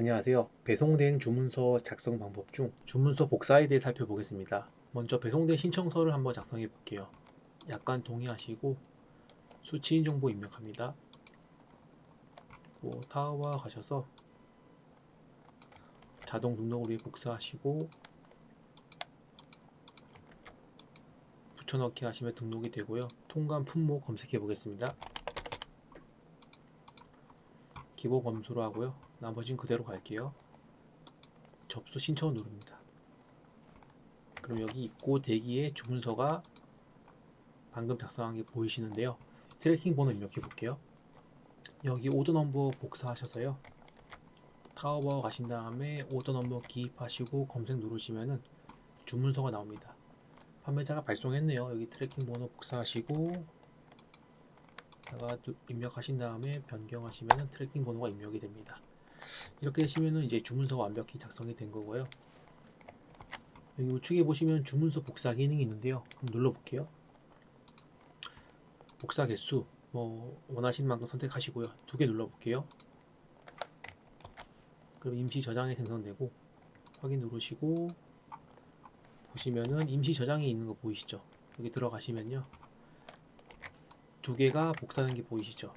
안녕하세요. 배송대행 주문서 작성 방법 중 주문서 복사에 대해 살펴보겠습니다. 먼저 배송대 신청서를 한번 작성해 볼게요. 약관 동의하시고 수취인 정보 입력합니다. 타워 가셔서 자동 등록을 위해 복사하시고 붙여넣기 하시면 등록이 되고요. 통관 품목 검색해 보겠습니다. 기본 검수로 하고요. 나머지는 그대로 갈게요. 접수 신청을 누릅니다. 그럼 여기 입고 대기에 주문서가 방금 작성한 게 보이시는데요. 트래킹 번호 입력해 볼게요. 여기 오더 넘버 복사하셔서요. 타워버 가신 다음에 오더 넘버 기입하시고 검색 누르시면은 주문서가 나옵니다. 판매자가 발송했네요. 여기 트래킹 번호 복사하시고 다가 입력하신 다음에 변경하시면 트래킹 번호가 입력이 됩니다. 이렇게 되시면은 이제 주문서가 완벽히 작성이 된 거고요. 여기 우측에 보시면 주문서 복사 기능이 있는데요. 한번 눌러볼게요. 복사 개수 뭐 원하시는 만큼 선택하시고요. 두 개 눌러볼게요. 그럼 임시 저장이 생성되고 확인 누르시고 보시면은 임시 저장이 있는 거 보이시죠? 여기 들어가시면요. 두 개가 복사된 게 보이시죠?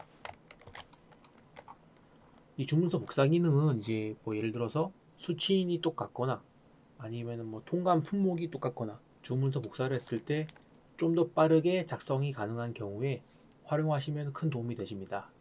이 주문서 복사 기능은 이제 뭐 예를 들어서 수치인이 똑같거나 아니면은 뭐 통관 품목이 똑같거나 주문서 복사를 했을 때 좀 더 빠르게 작성이 가능한 경우에 활용하시면 큰 도움이 되십니다.